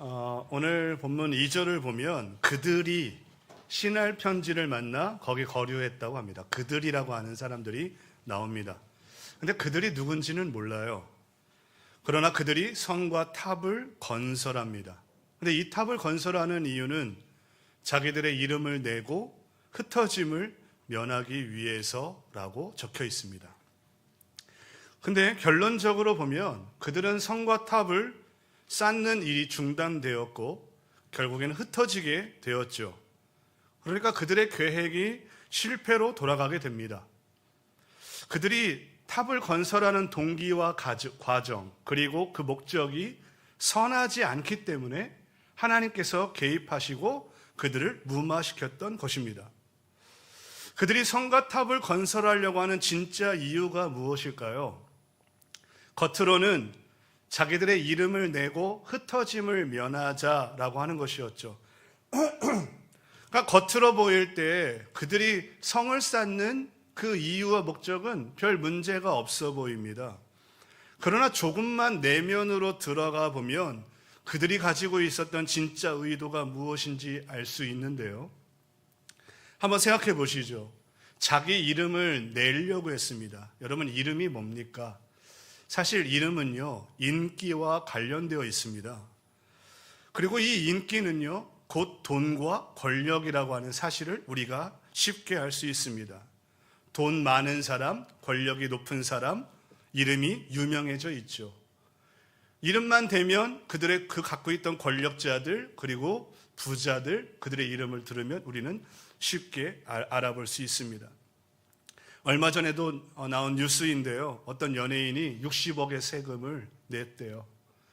어, 오늘 본문 2절을 보면 그들이 신할 편지를 만나 거기 거류했다고 합니다. 그들이라고 하는 사람들이 나옵니다. 근데 그들이 누군지는 몰라요. 그러나 그들이 성과 탑을 건설합니다. 근데 이 탑을 건설하는 이유는 자기들의 이름을 내고 흩어짐을 면하기 위해서라고 적혀 있습니다. 근데 결론적으로 보면 그들은 성과 탑을 쌓는 일이 중단되었고 결국에는 흩어지게 되었죠. 그러니까 그들의 계획이 실패로 돌아가게 됩니다. 그들이 탑을 건설하는 동기와 과정, 그리고 그 목적이 선하지 않기 때문에 하나님께서 개입하시고 그들을 무마시켰던 것입니다. 그들이 성과 탑을 건설하려고 하는 진짜 이유가 무엇일까요? 겉으로는 자기들의 이름을 내고 흩어짐을 면하자라고 하는 것이었죠. 그러니까 겉으로 보일 때 그들이 성을 쌓는 그 이유와 목적은 별 문제가 없어 보입니다. 그러나 조금만 내면으로 들어가 보면 그들이 가지고 있었던 진짜 의도가 무엇인지 알 수 있는데요. 한번 생각해 보시죠. 자기 이름을 내려고 했습니다. 여러분, 이름이 뭡니까? 사실 이름은요, 인기와 관련되어 있습니다. 그리고 이 인기는요, 곧 돈과 권력이라고 하는 사실을 우리가 쉽게 알 수 있습니다. 돈 많은 사람, 권력이 높은 사람, 이름이 유명해져 있죠. 이름만 되면 그들의 그 갖고 있던 권력자들, 그리고 부자들, 그들의 이름을 들으면 우리는 쉽게 알아볼 수 있습니다. 얼마 전에도 나온 뉴스인데요. 어떤 연예인이 60억의 세금을 냈대요.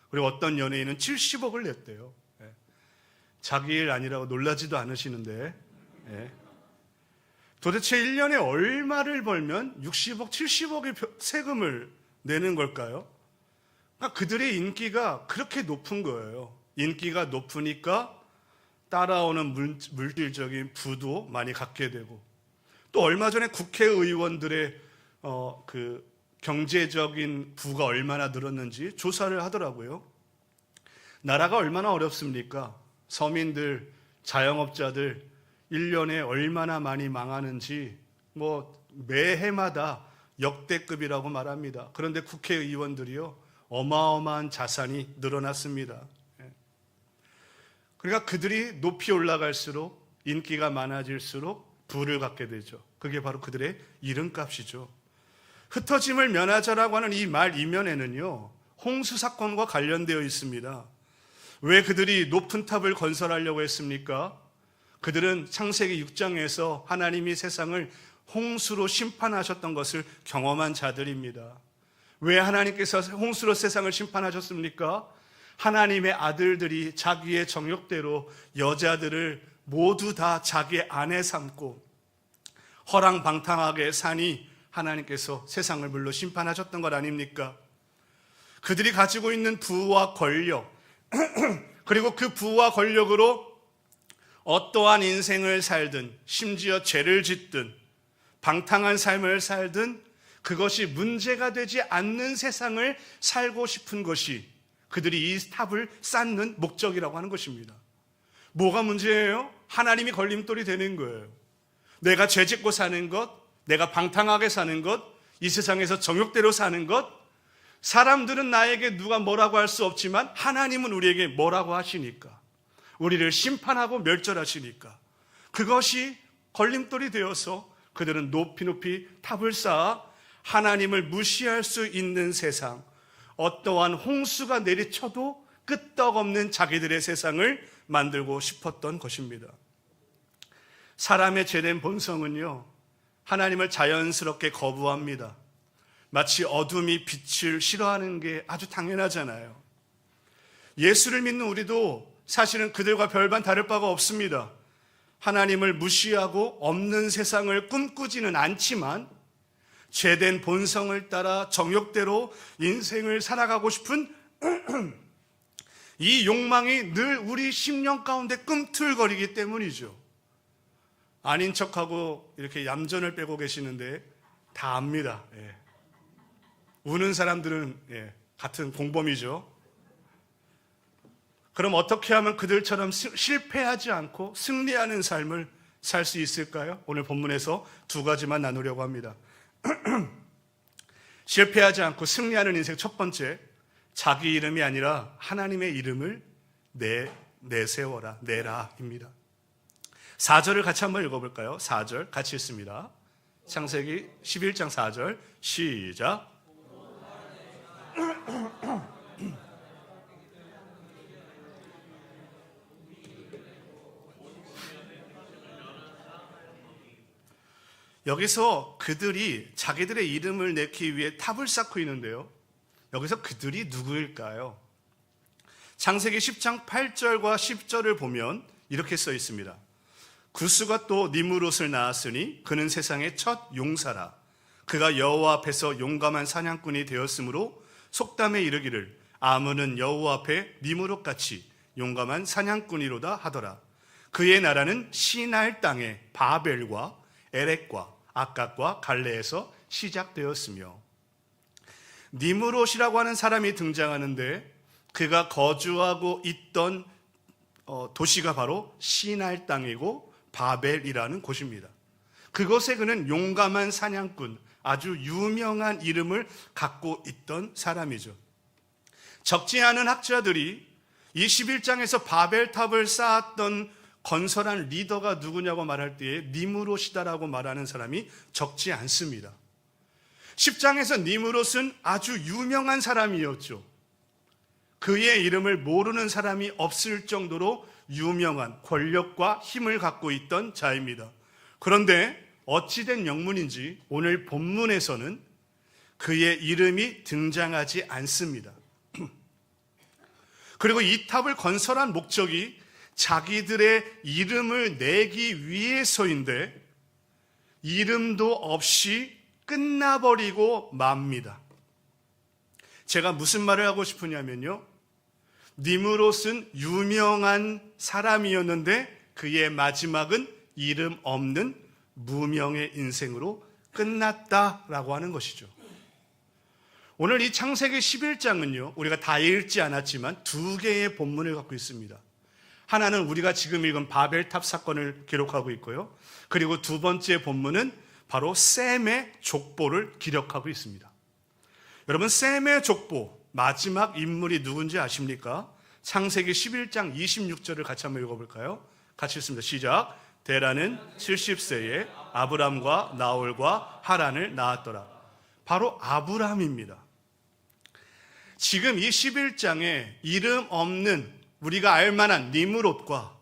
그리고 어떤 연예인은 70억을 냈대요. 예. 자기 일 아니라고 놀라지도 않으시는데, 예. 도대체 1년에 얼마를 벌면 60억, 70억의 세금을 내는 걸까요? 그러니까 그들의 인기가 그렇게 높은 거예요. 인기가 높으니까 따라오는 물질적인 부도 많이 갖게 되고 또 얼마 전에 국회의원들의 어, 그 경제적인 부가 얼마나 늘었는지 조사를 하더라고요. 나라가 얼마나 어렵습니까? 서민들, 자영업자들 1년에 얼마나 많이 망하는지 뭐 매해마다 역대급이라고 말합니다. 그런데 국회의원들이요. 어마어마한 자산이 늘어났습니다. 예. 그러니까 그들이 높이 올라갈수록 인기가 많아질수록 부를 갖게 되죠. 그게 바로 그들의 이름값이죠. 흩어짐을 면하자라고 하는 이 말 이면에는요. 홍수 사건과 관련되어 있습니다. 왜 그들이 높은 탑을 건설하려고 했습니까? 그들은 창세기 6장에서 하나님이 세상을 홍수로 심판하셨던 것을 경험한 자들입니다. 왜 하나님께서 홍수로 세상을 심판하셨습니까? 하나님의 아들들이 자기의 정욕대로 여자들을 모두 다 자기의 아내 삼고 허랑방탕하게 사니 하나님께서 세상을 물로 심판하셨던 것 아닙니까? 그들이 가지고 있는 부와 권력, 그리고 그 부와 권력으로 어떠한 인생을 살든, 심지어 죄를 짓든, 방탕한 삶을 살든, 그것이 문제가 되지 않는 세상을 살고 싶은 것이 그들이 이 탑을 쌓는 목적이라고 하는 것입니다. 뭐가 문제예요? 하나님이 걸림돌이 되는 거예요. 내가 죄 짓고 사는 것, 내가 방탕하게 사는 것, 이 세상에서 정욕대로 사는 것, 사람들은 나에게 누가 뭐라고 할 수 없지만 하나님은 우리에게 뭐라고 하시니까. 우리를 심판하고 멸절하시니까. 그것이 걸림돌이 되어서 그들은 높이 높이 탑을 쌓아 하나님을 무시할 수 있는 세상, 어떠한 홍수가 내리쳐도 끄떡없는 자기들의 세상을 만들고 싶었던 것입니다. 사람의 죄된 본성은요, 하나님을 자연스럽게 거부합니다. 마치 어둠이 빛을 싫어하는 게 아주 당연하잖아요. 예수를 믿는 우리도 사실은 그들과 별반 다를 바가 없습니다. 하나님을 무시하고 없는 세상을 꿈꾸지는 않지만 죄된 본성을 따라 정욕대로 인생을 살아가고 싶은 이 욕망이 늘 우리 심령 가운데 꿈틀거리기 때문이죠. 아닌 척하고 이렇게 얌전을 빼고 계시는데 다 압니다. 예. 우는 사람들은 예, 같은 공범이죠. 그럼 어떻게 하면 그들처럼 스- 실패하지 않고 승리하는 삶을 살 수 있을까요? 오늘 본문에서 두 가지만 나누려고 합니다. 실패하지 않고 승리하는 인생 첫 번째, 자기 이름이 아니라 하나님의 이름을 내, 내세워라, 내라입니다. 4절을 같이 한번 읽어볼까요? 4절 같이 읽습니다. 창세기 11장 4절 시작. 여기서 그들이 자기들의 이름을 내기 위해 탑을 쌓고 있는데요. 여기서 그들이 누구일까요? 창세기 10장 8절과 10절을 보면 이렇게 써 있습니다. 구스가 또 니무롯을 낳았으니 그는 세상의 첫 용사라. 그가 여호와 앞에서 용감한 사냥꾼이 되었으므로 속담에 이르기를 아무는 여호와 앞에 니무롯 같이 용감한 사냥꾼이로다 하더라. 그의 나라는 시날 땅의 바벨과 에렉과 아깝과 갈레에서 시작되었으며 니무롯이라고 하는 사람이 등장하는데 그가 거주하고 있던 어, 도시가 바로 시날 땅이고 바벨이라는 곳입니다. 그곳에 그는 용감한 사냥꾼, 아주 유명한 이름을 갖고 있던 사람이죠. 적지 않은 학자들이 21장에서 바벨탑을 쌓았던 건설한 리더가 누구냐고 말할 때에 니무롯이다라고 말하는 사람이 적지 않습니다. 10장에서 니무롯은 아주 유명한 사람이었죠. 그의 이름을 모르는 사람이 없을 정도로 유명한 권력과 힘을 갖고 있던 자입니다. 그런데 어찌된 영문인지 오늘 본문에서는 그의 이름이 등장하지 않습니다. 그리고 이 탑을 건설한 목적이 자기들의 이름을 내기 위해서인데 이름도 없이 끝나버리고 맙니다. 제가 무슨 말을 하고 싶으냐면요. 니무롯은 유명한 사람이었는데 그의 마지막은 이름 없는 무명의 인생으로 끝났다라고 하는 것이죠. 오늘 이 창세기 11장은요, 우리가 다 읽지 않았지만 두 개의 본문을 갖고 있습니다. 하나는 우리가 지금 읽은 바벨탑 사건을 기록하고 있고요. 그리고 두 번째 본문은 바로 셈의 족보를 기록하고 있습니다. 여러분, 셈의 족보, 마지막 인물이 누군지 아십니까? 창세기 11장 26절을 같이 한번 읽어볼까요? 같이 읽습니다. 시작. 데라는 70세에 아브람과 나홀과 하란을 낳았더라. 바로 아브람입니다. 지금 이 11장에 이름 없는 우리가 알만한 니무롯과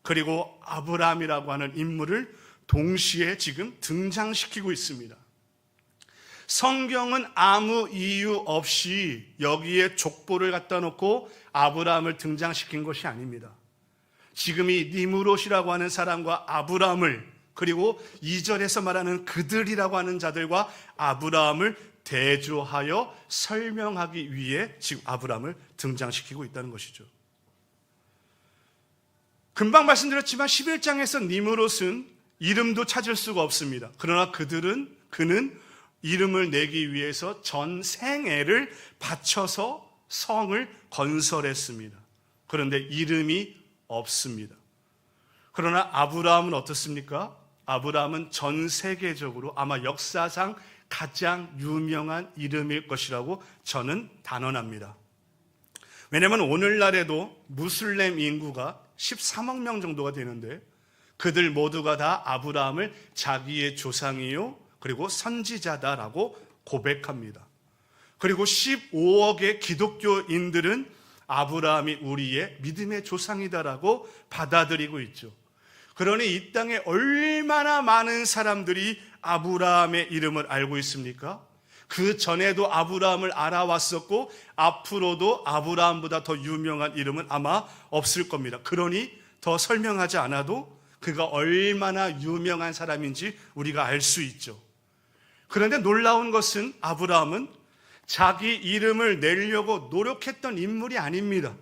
그리고 아브람이라고 하는 인물을 동시에 지금 등장시키고 있습니다. 성경은 아무 이유 없이 여기에 족보를 갖다 놓고 아브라함을 등장시킨 것이 아닙니다. 지금 이 니무롯이라고 하는 사람과 아브라함을 그리고 2절에서 말하는 그들이라고 하는 자들과 아브라함을 대조하여 설명하기 위해 지금 아브라함을 등장시키고 있다는 것이죠. 금방 말씀드렸지만 11장에서 니무롯은 이름도 찾을 수가 없습니다. 그러나 그들은 그는 이름을 내기 위해서 전 생애를 바쳐서 성을 건설했습니다. 그런데 이름이 없습니다. 그러나 아브라함은 어떻습니까? 아브라함은 전 세계적으로 아마 역사상 가장 유명한 이름일 것이라고 저는 단언합니다. 왜냐하면 오늘날에도 무슬림 인구가 13억 명 정도가 되는데 그들 모두가 다 아브라함을 자기의 조상이요 그리고 선지자다라고 고백합니다. 그리고 15억의 기독교인들은 아브라함이 우리의 믿음의 조상이다라고 받아들이고 있죠. 그러니 이 땅에 얼마나 많은 사람들이 아브라함의 이름을 알고 있습니까? 그 전에도 아브라함을 알아왔었고 앞으로도 아브라함보다 더 유명한 이름은 아마 없을 겁니다. 그러니 더 설명하지 않아도 그가 얼마나 유명한 사람인지 우리가 알 수 있죠. 그런데 놀라운 것은 아브라함은 자기 이름을 내려고 노력했던 인물이 아닙니다.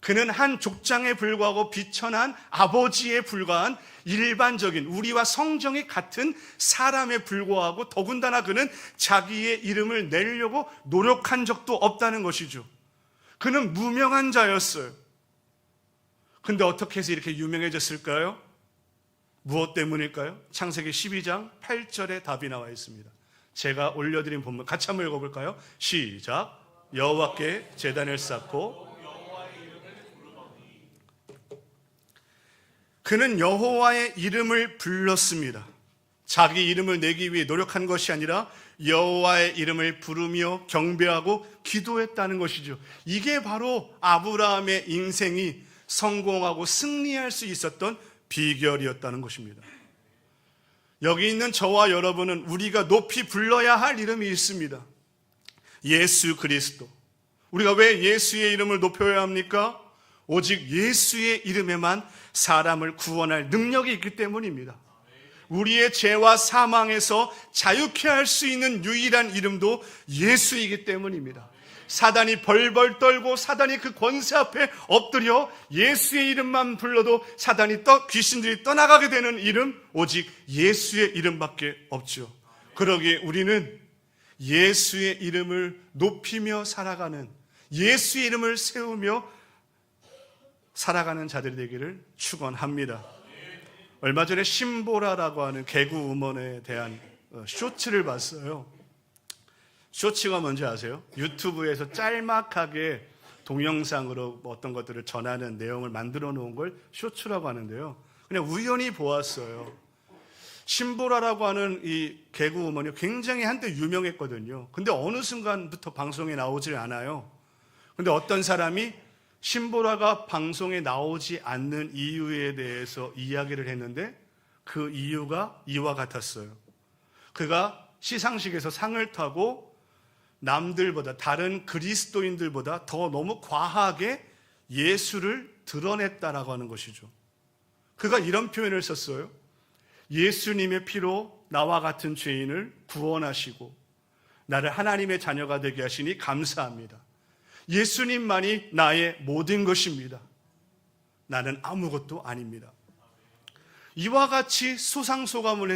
그는 한 족장에 불과하고 비천한 아버지에 불과한 일반적인 우리와 성정이 같은 사람에 불과하고 더군다나 그는 자기의 이름을 내려고 노력한 적도 없다는 것이죠. 그는 무명한 자였어요. 근데 어떻게 해서 이렇게 유명해졌을까요? 무엇 때문일까요? 창세기 12장 8절에 답이 나와 있습니다. 제가 올려드린 본문 같이 한번 읽어볼까요? 시작. 여호와께 제단을 쌓고 그는 여호와의 이름을 불렀습니다. 자기 이름을 내기 위해 노력한 것이 아니라 여호와의 이름을 부르며 경배하고 기도했다는 것이죠. 이게 바로 아브라함의 인생이 성공하고 승리할 수 있었던 비결이었다는 것입니다. 여기 있는 저와 여러분은 우리가 높이 불러야 할 이름이 있습니다. 예수 그리스도. 우리가 왜 예수의 이름을 높여야 합니까? 오직 예수의 이름에만 사람을 구원할 능력이 있기 때문입니다. 우리의 죄와 사망에서 자유케 할 수 있는 유일한 이름도 예수이기 때문입니다. 사단이 벌벌 떨고 사단이 그 권세 앞에 엎드려 예수의 이름만 불러도 사단이 떠 귀신들이 떠나가게 되는 이름 오직 예수의 이름밖에 없죠. 그러기에 우리는 예수의 이름을 높이며 살아가는 예수의 이름을 세우며 살아가는 자들이 되기를 축원합니다. 얼마 전에 신보라라고 하는 개구 우먼에 대한 어, 쇼츠를 봤어요. 쇼츠가 뭔지 아세요? 유튜브에서 짤막하게 동영상으로 어떤 것들을 전하는 내용을 만들어 놓은 걸 쇼츠라고 하는데요. 그냥 우연히 보았어요. 신보라라고 하는 이 개구 우먼이 굉장히 한때 유명했거든요. 근데 어느 순간부터 방송에 나오질 않아요. 근데 어떤 사람이 신보라가 방송에 나오지 않는 이유에 대해서 이야기를 했는데 그 이유가 이와 같았어요. 그가 시상식에서 상을 타고 남들보다 다른 그리스도인들보다 더 너무 과하게 예수를 드러냈다라고 하는 것이죠. 그가 이런 표현을 썼어요. 예수님의 피로 나와 같은 죄인을 구원하시고 나를 하나님의 자녀가 되게 하시니 감사합니다. 예수님만이 나의 모든 것입니다. 나는 아무것도 아닙니다. 이와 같이 수상소감을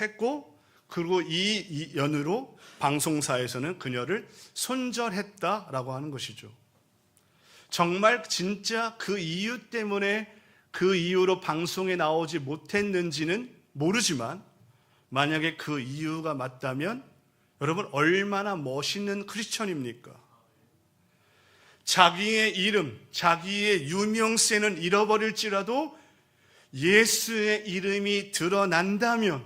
했고, 그리고 이 연으로 방송사에서는 그녀를 손절했다라고 하는 것이죠. 정말 진짜 그 이유 때문에 그 이유로 방송에 나오지 못했는지는 모르지만, 만약에 그 이유가 맞다면, 여러분, 얼마나 멋있는 크리스천입니까? 자기의 이름, 자기의 유명세는 잃어버릴지라도 예수의 이름이 드러난다면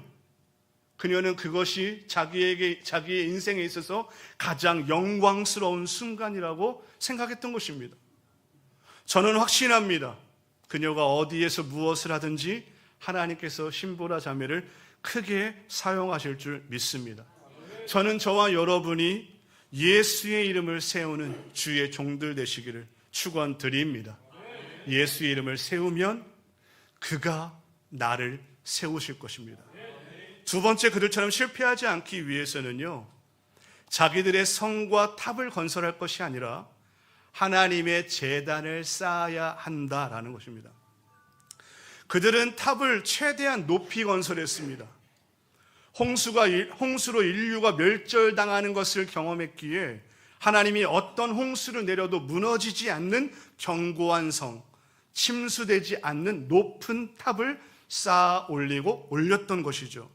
그녀는 그것이 자기에게 자기의 인생에 있어서 가장 영광스러운 순간이라고 생각했던 것입니다. 저는 확신합니다. 그녀가 어디에서 무엇을 하든지 하나님께서 신보라 자매를 크게 사용하실 줄 믿습니다. 저는 저와 여러분이 예수의 이름을 세우는 주의 종들 되시기를 축원드립니다. 예수의 이름을 세우면 그가 나를 세우실 것입니다. 두 번째 그들처럼 실패하지 않기 위해서는요. 자기들의 성과 탑을 건설할 것이 아니라 하나님의 재단을 쌓아야 한다라는 것입니다. 그들은 탑을 최대한 높이 건설했습니다. 홍수가 홍수로 인류가 멸절당하는 것을 경험했기에 하나님이 어떤 홍수를 내려도 무너지지 않는 견고한 성, 침수되지 않는 높은 탑을 쌓아 올리고 올렸던 것이죠.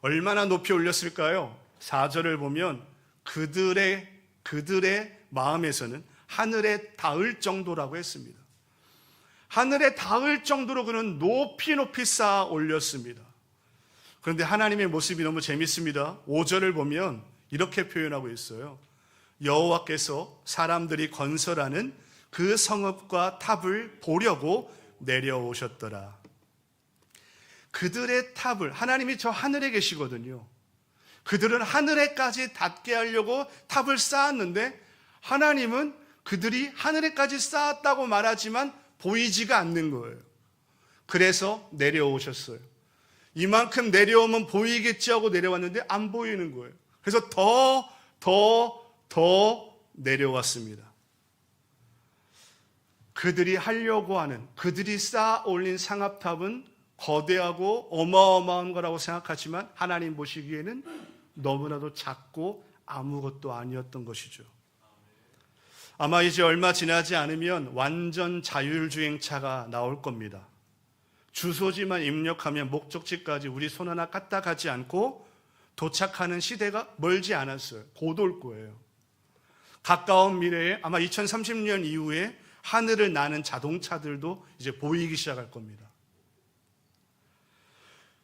얼마나 높이 올렸을까요? 4절을 보면 그들의 그들의 마음에서는 하늘에 닿을 정도라고 했습니다. 하늘에 닿을 정도로 그는 높이 높이 쌓아 올렸습니다. 그런데 하나님의 모습이 너무 재밌습니다. 5절을 보면 이렇게 표현하고 있어요. 여호와께서 사람들이 건설하는 그 성읍과 탑을 보려고 내려오셨더라. 그들의 탑을 하나님이 저 하늘에 계시거든요. 그들은 하늘에까지 닿게 하려고 탑을 쌓았는데 하나님은 그들이 하늘에까지 쌓았다고 말하지만 보이지가 않는 거예요. 그래서 내려오셨어요. 이만큼 내려오면 보이겠지 하고 내려왔는데 안 보이는 거예요. 그래서 더, 더, 더 내려왔습니다. 그들이 하려고 하는, 그들이 쌓아 올린 상합탑은 거대하고 어마어마한 거라고 생각하지만 하나님 보시기에는 너무나도 작고 아무것도 아니었던 것이죠. 아마 이제 얼마 지나지 않으면 완전 자율주행차가 나올 겁니다. 주소지만 입력하면 목적지까지 우리 손 하나 까딱 하지 않고 도착하는 시대가 멀지 않았어요. 곧 올 거예요. 가까운 미래에 아마 2030년 이후에 하늘을 나는 자동차들도 이제 보이기 시작할 겁니다.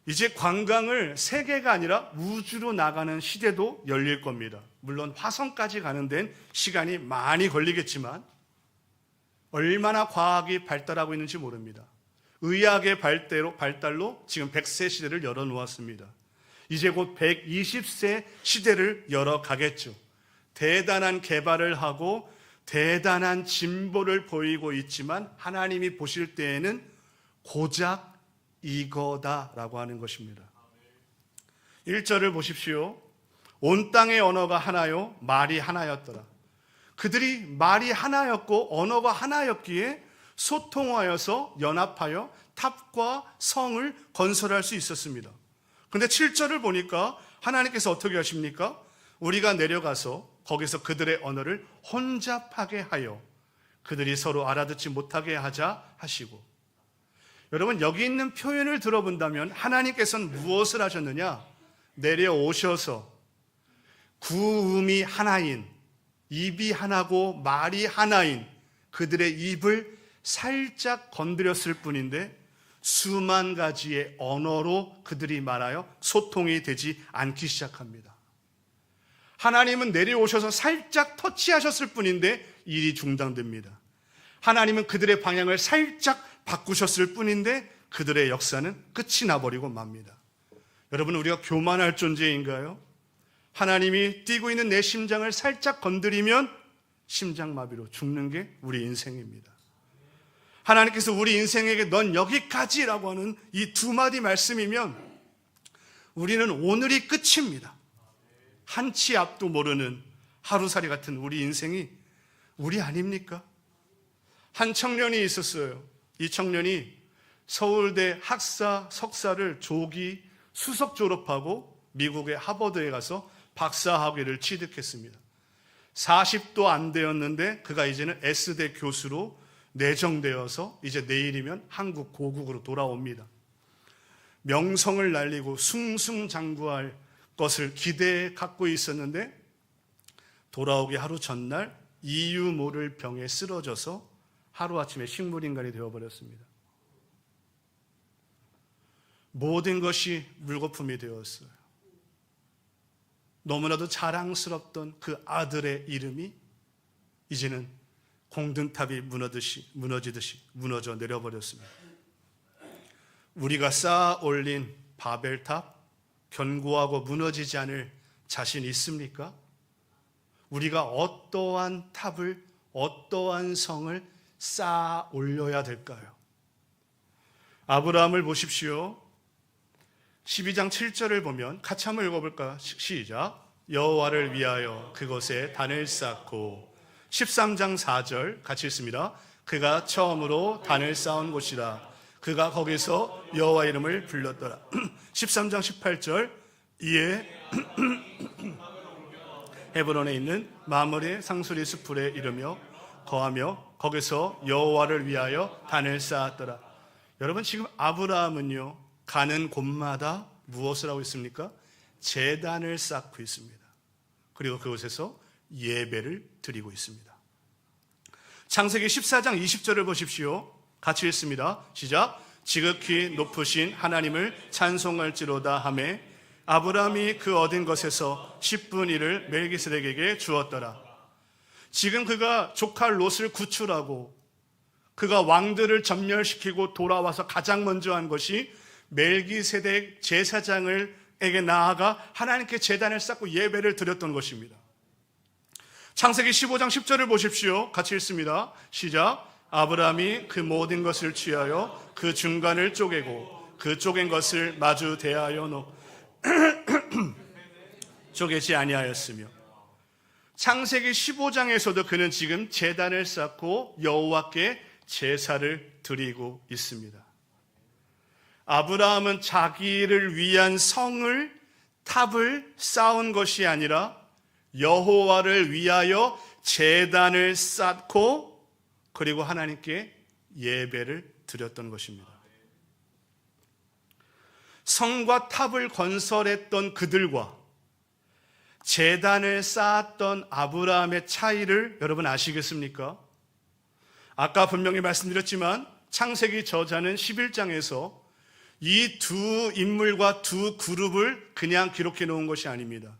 이제 관광을 세계가 아니라 우주로 나가는 시대도 열릴 겁니다. 물론 화성까지 가는 데는 시간이 많이 걸리겠지만 얼마나 과학이 발달하고 있는지 모릅니다. 의학의 발대로, 발달로 지금 100세 시대를 열어놓았습니다. 이제 곧 120세 시대를 열어가겠죠. 대단한 개발을 하고 대단한 진보를 보이고 있지만 하나님이 보실 때에는 고작 이거다라고 하는 것입니다. 1절을 보십시오. 온 땅의 언어가 하나요, 말이 하나였더라. 그들이 말이 하나였고 언어가 하나였기에 소통하여서 연합하여 탑과 성을 건설할 수 있었습니다. 근데 7절을 보니까 하나님께서 어떻게 하십니까? 우리가 내려가서 거기서 그들의 언어를 혼잡하게 하여 그들이 서로 알아듣지 못하게 하자 하시고 여러분 여기 있는 표현을 들어본다면 하나님께서는 무엇을 하셨느냐? 내려오셔서 구음이 하나인 입이 하나고 말이 하나인 그들의 입을 살짝 건드렸을 뿐인데 수만 가지의 언어로 그들이 말하여 소통이 되지 않기 시작합니다. 하나님은 내려오셔서 살짝 터치하셨을 뿐인데 일이 중단됩니다. 하나님은 그들의 방향을 살짝 바꾸셨을 뿐인데 그들의 역사는 끝이 나버리고 맙니다. 여러분, 우리가 교만할 존재인가요? 하나님이 뛰고 있는 내 심장을 살짝 건드리면 심장마비로 죽는 게 우리 인생입니다. 하나님께서 우리 인생에게 넌 여기까지라고 하는 이 두 마디 말씀이면 우리는 오늘이 끝입니다. 한 치 앞도 모르는 하루살이 같은 우리 인생이 우리 아닙니까? 한 청년이 있었어요. 이 청년이 서울대 학사 석사를 조기 수석 졸업하고 미국의 하버드에 가서 박사 학위를 취득했습니다. 40도 안 되었는데 그가 이제는 S대 교수로 내정되어서 이제 내일이면 한국 고국으로 돌아옵니다. 명성을 날리고 숭숭장구할 것을 기대해 갖고 있었는데 돌아오기 하루 전날 이유 모를 병에 쓰러져서 하루아침에 식물인간이 되어버렸습니다. 모든 것이 물거품이 되었어요. 너무나도 자랑스럽던 그 아들의 이름이 이제는 공든탑이 무너듯이, 무너지듯이 무너져 내려버렸습니다. 우리가 쌓아 올린 바벨탑, 견고하고 무너지지 않을 자신 있습니까? 우리가 어떠한 탑을, 어떠한 성을 쌓아 올려야 될까요? 아브라함을 보십시오. 12장 7절을 보면 같이 한번 읽어볼까? 시작. 여호와를 위하여 그곳에 단을 쌓고 13장 4절 같이 읽습니다. 그가 처음으로 단을 쌓은 곳이라. 그가 거기서 여호와 이름을 불렀더라. 13장 18절 이에 헤브론에 있는 마물의 상수리 수풀에 이르며 거하며 거기서 여호와를 위하여 단을 쌓았더라. 여러분 지금 아브라함은요 가는 곳마다 무엇을 하고 있습니까? 재단을 쌓고 있습니다. 그리고 그곳에서 예배를 드리고 있습니다. 창세기 14장 20절을 보십시오. 같이 읽습니다. 시작. 지극히 높으신 하나님을 찬송할지로다 하매 아브라함이 그 얻은 것에서 10분 1을 멜기스덱에게 주었더라. 지금 그가 조카 롯을 구출하고 그가 왕들을 전멸시키고 돌아와서 가장 먼저 한 것이 멜기세덱 제사장을 에게 나아가 하나님께 제단을 쌓고 예배를 드렸던 것입니다. 창세기 15장 10절을 보십시오. 같이 읽습니다. 시작. 아브라함이 그 모든 것을 취하여 그 중간을 쪼개고 그 쪼갠 것을 마주 대하여 놓 쪼개지 아니하였으며 창세기 15장에서도 그는 지금 제단을 쌓고 여호와께 제사를 드리고 있습니다. 아브라함은 자기를 위한 성을 탑을 쌓은 것이 아니라 여호와를 위하여 재단을 쌓고 그리고 하나님께 예배를 드렸던 것입니다. 성과 탑을 건설했던 그들과 재단을 쌓았던 아브라함의 차이를 여러분 아시겠습니까? 아까 분명히 말씀드렸지만 창세기 저자는 11장에서 이 두 인물과 두 그룹을 그냥 기록해 놓은 것이 아닙니다.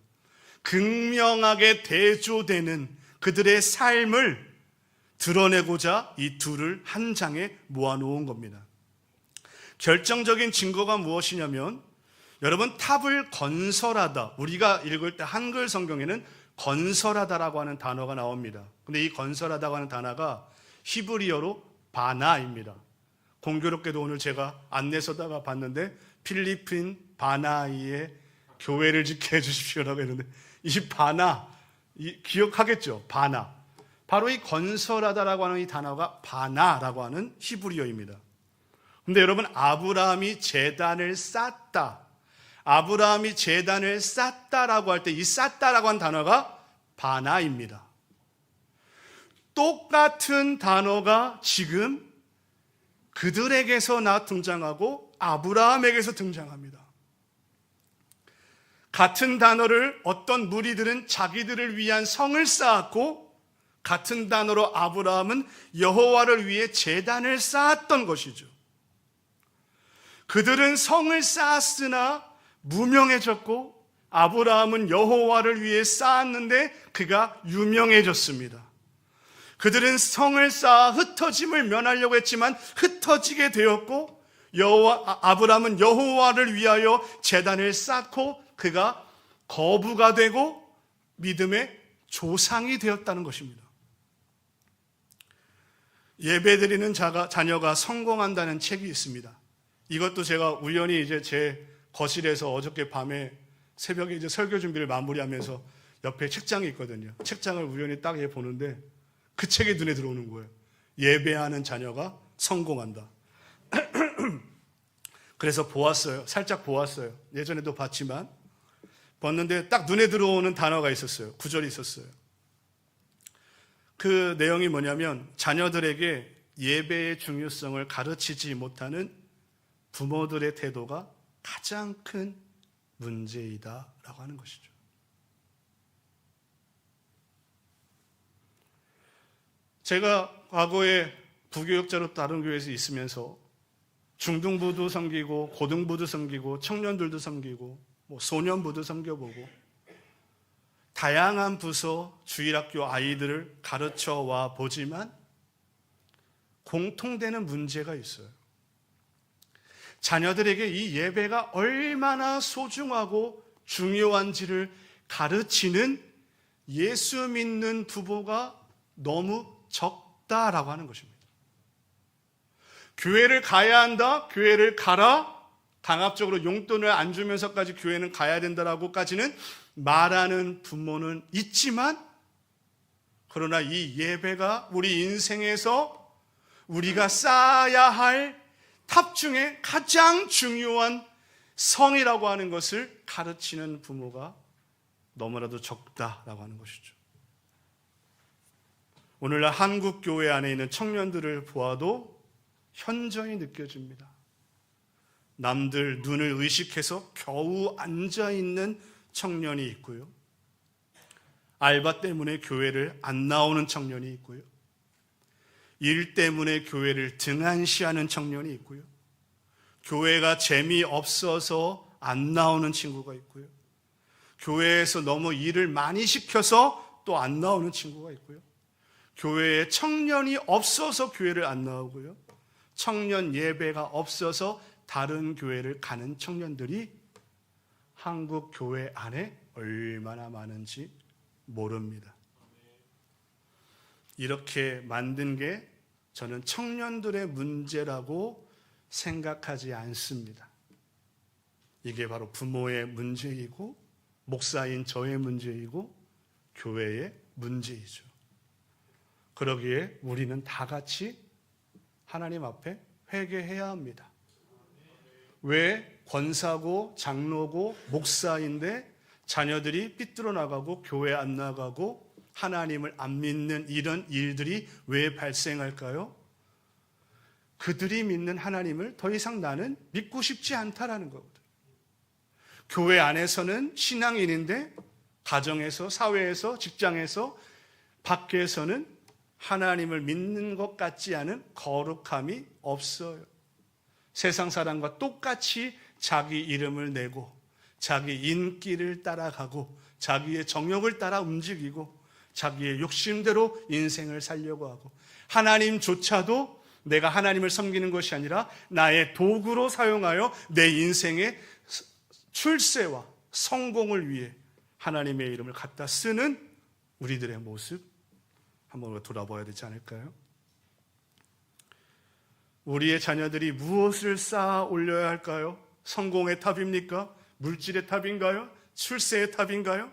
극명하게 대조되는 그들의 삶을 드러내고자 이 둘을 한 장에 모아 놓은 겁니다. 결정적인 증거가 무엇이냐면 여러분 탑을 건설하다 우리가 읽을 때 한글 성경에는 건설하다라고 하는 단어가 나옵니다. 근데 이 건설하다고 하는 단어가 히브리어로 바나입니다. 공교롭게도 오늘 제가 안내서다가 봤는데 필리핀 바나이에 교회를 짓게 해주십시오라고 했는데 이 바나 이 기억하겠죠? 바나 바로 이 건설하다라고 하는 이 단어가 바나라고 하는 히브리어입니다. 근데 여러분 아브라함이 재단을 쌓다 아브라함이 재단을 쌓다라고 할 때 이 쌓다라고 하는 단어가 바나입니다. 똑같은 단어가 지금 그들에게서 나 등장하고 아브라함에게서 등장합니다. 같은 단어를 어떤 무리들은 자기들을 위한 성을 쌓았고 같은 단어로 아브라함은 여호와를 위해 제단을 쌓았던 것이죠. 그들은 성을 쌓았으나 무명해졌고 아브라함은 여호와를 위해 쌓았는데 그가 유명해졌습니다. 그들은 성을 쌓아 흩어짐을 면하려고 했지만 흩어지게 되었고 여호와 아브라함은 여호와를 위하여 제단을 쌓고 그가 거부가 되고 믿음의 조상이 되었다는 것입니다. 예배드리는 자가 자녀가 성공한다는 책이 있습니다. 이것도 제가 우연히 이제 제 거실에서 어저께 밤에 새벽에 이제 설교 준비를 마무리하면서 옆에 책장이 있거든요. 책장을 우연히 딱 보는데 그 책이 눈에 들어오는 거예요. 예배하는 자녀가 성공한다. 그래서 보았어요. 살짝 보았어요. 예전에도 봤지만 봤는데 딱 눈에 들어오는 단어가 있었어요. 구절이 있었어요. 그 내용이 뭐냐면 자녀들에게 예배의 중요성을 가르치지 못하는 부모들의 태도가 가장 큰 문제이다라고 하는 것이죠. 제가 과거에 부교육자로 다른 교회에서 있으면서 중등부도 섬기고 고등부도 섬기고 청년들도 섬기고 뭐 소년부도 섬겨보고 다양한 부서 주일학교 아이들을 가르쳐 와 보지만 공통되는 문제가 있어요. 자녀들에게 이 예배가 얼마나 소중하고 중요한지를 가르치는 예수 믿는 부모가 너무 적다라고 하는 것입니다. 교회를 가야 한다, 교회를 가라, 강압적으로 용돈을 안 주면서까지 교회는 가야 된다라고까지는 말하는 부모는 있지만, 그러나 이 예배가 우리 인생에서 우리가 쌓아야 할 탑 중에 가장 중요한 성이라고 하는 것을 가르치는 부모가 너무나도 적다라고 하는 것이죠. 오늘날 한국 교회 안에 있는 청년들을 보아도 현저히 느껴집니다. 남들 눈을 의식해서 겨우 앉아 있는 청년이 있고요. 알바 때문에 교회를 안 나오는 청년이 있고요. 일 때문에 교회를 등한시하는 청년이 있고요. 교회가 재미없어서 안 나오는 친구가 있고요. 교회에서 너무 일을 많이 시켜서 또 안 나오는 친구가 있고요. 교회에 청년이 없어서 교회를 안 나오고요. 청년 예배가 없어서 다른 교회를 가는 청년들이 한국 교회 안에 얼마나 많은지 모릅니다. 이렇게 만든 게 저는 청년들의 문제라고 생각하지 않습니다. 이게 바로 부모의 문제이고, 목사인 저의 문제이고, 교회의 문제이죠. 그러기에 우리는 다 같이 하나님 앞에 회개해야 합니다. 왜 권사고 장로고 목사인데 자녀들이 삐뚤어 나가고 교회 안 나가고 하나님을 안 믿는 이런 일들이 왜 발생할까요? 그들이 믿는 하나님을 더 이상 나는 믿고 싶지 않다라는 거거든. 교회 안에서는 신앙인인데 가정에서, 사회에서, 직장에서, 밖에서는 하나님을 믿는 것 같지 않은 거룩함이 없어요. 세상 사람과 똑같이 자기 이름을 내고 자기 인기를 따라가고 자기의 정욕을 따라 움직이고 자기의 욕심대로 인생을 살려고 하고 하나님조차도 내가 하나님을 섬기는 것이 아니라 나의 도구로 사용하여 내 인생의 출세와 성공을 위해 하나님의 이름을 갖다 쓰는 우리들의 모습 한번 돌아봐야 되지 않을까요? 우리의 자녀들이 무엇을 쌓아 올려야 할까요? 성공의 탑입니까? 물질의 탑인가요? 출세의 탑인가요?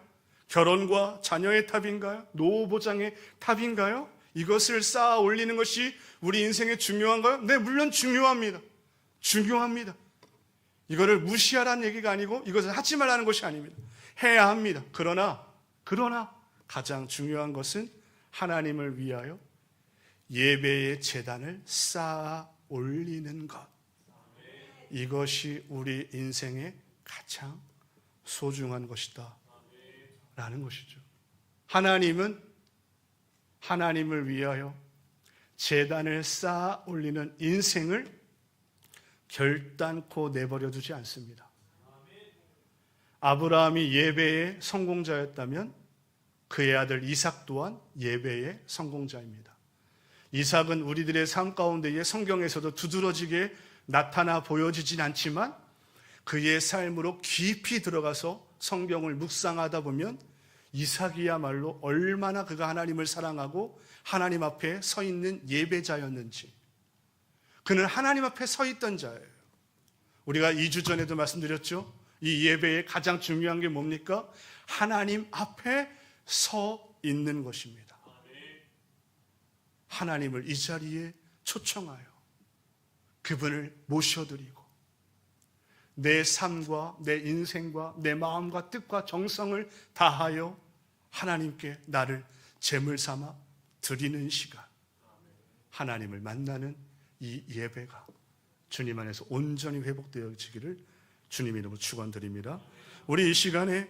결혼과 자녀의 탑인가요? 노후 보장의 탑인가요? 이것을 쌓아 올리는 것이 우리 인생에 중요한가요? 네, 물론 중요합니다. 중요합니다. 이거를 무시하라는 얘기가 아니고 이것을 하지 말라는 것이 아닙니다. 해야 합니다. 그러나, 그러나 가장 중요한 것은 하나님을 위하여 예배의 재단을 쌓아 올리는 것. 이것이 우리 인생의 가장 소중한 것이다. 라는 것이죠. 하나님은 하나님을 위하여 재단을 쌓아 올리는 인생을 결단코 내버려 두지 않습니다. 아브라함이 예배의 성공자였다면 그의 아들 이삭 또한 예배의 성공자입니다. 이삭은 우리들의 삶 가운데에 성경에서도 두드러지게 나타나 보여지진 않지만 그의 삶으로 깊이 들어가서 성경을 묵상하다 보면 이삭이야말로 얼마나 그가 하나님을 사랑하고 하나님 앞에 서 있는 예배자였는지 그는 하나님 앞에 서 있던 자예요. 우리가 2주 전에도 말씀드렸죠. 이 예배의 가장 중요한 게 뭡니까? 하나님 앞에 서 있는 것입니다. 하나님을 이 자리에 초청하여 그분을 모셔드리고 내 삶과 내 인생과 내 마음과 뜻과 정성을 다하여 하나님께 나를 제물 삼아 드리는 시간. 하나님을 만나는 이 예배가 주님 안에서 온전히 회복되어지기를 주님 이름으로 축원드립니다. 우리 이 시간에